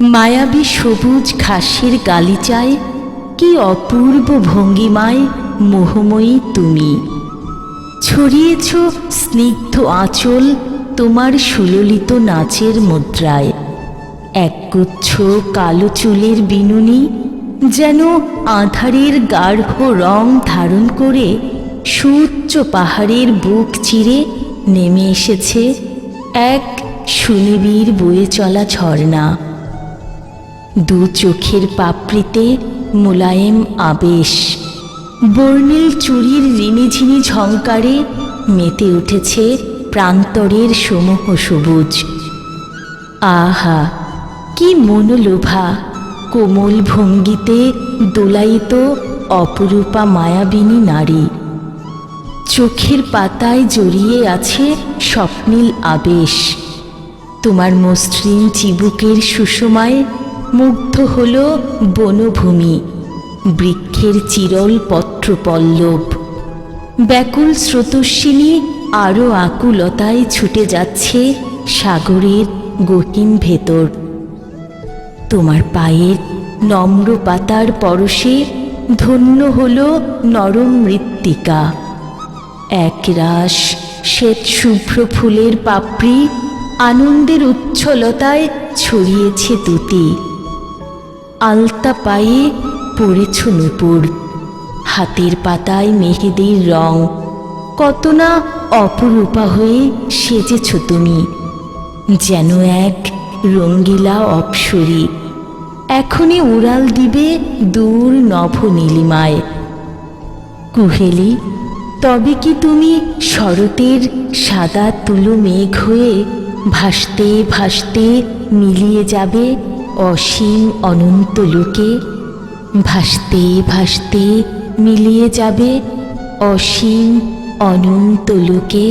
মায়াবী সবুজ ঘাসের গালিচায়, কি অপূর্ব ভঙ্গিমায় মোহময়ী তুমি। ছড়িয়েছ স্নিগ্ধ আঁচল তোমার সুললিত নাচের মুদ্রায়। একগুচ্ছ কালো চুলের বিনুনি যেন আধারের গাঢ় রং ধারণ করে সুউচ্চ পাহাড়ের বুক চিরে নেমে এসেছে এক সুনিবিড় বয়ে চলা ঝর্ণা। দু চোখের পাপড়িতে মোলায়েম আবেশ। বর্ণিল চুরির রিমিঝিমি ঝংকারে মেতে উঠেছে প্রান্তরের সমূহ সবুজ। আহা, কি মনোলোভা! কোমল ভঙ্গিতে দোলায়িত অপরূপা মায়াবিনী নারী। চোখের পাতায় জড়িয়ে আছে স্বপ্নীল আবেশ। তোমার মসৃণ চিবুকের সুষমায় মুগ্ধ হল বনভূমি, বৃক্ষের চিরল পত্রপল্লব। ব্যাকুল স্রোতস্বিনী আরও আকুলতায় ছুটে যাচ্ছে সাগরের গহীন ভেতর। তোমার পায়ের নম্র পাতার পরশে ধন্য হল নরম মৃত্তিকা। এক রাস শ্বেত শুভ্র ফুলের পাপড়ি আনন্দের উচ্ছলতায় ছড়িয়েছে দুতি আলতা পায়ে পড়েছ নুপুর। হাতের পাতায় মেহেদির রং। কত না অপরূপা হয়ে সেজেছ তুমি। যেন এক রঙ্গিলা অপসরী। এখনই উড়াল দিবে দূর নভ নীলিমায়। কুহেলি, তবে কি তুমি শরতের সাদা তুলো মেঘ হয়ে ভাসতে ভাসতে মিলিয়ে যাবে অসীম অনন্ত লোকে ভাসতে ভাসতে মিলিয়ে যাবে অসীম অনন্ত লোকে।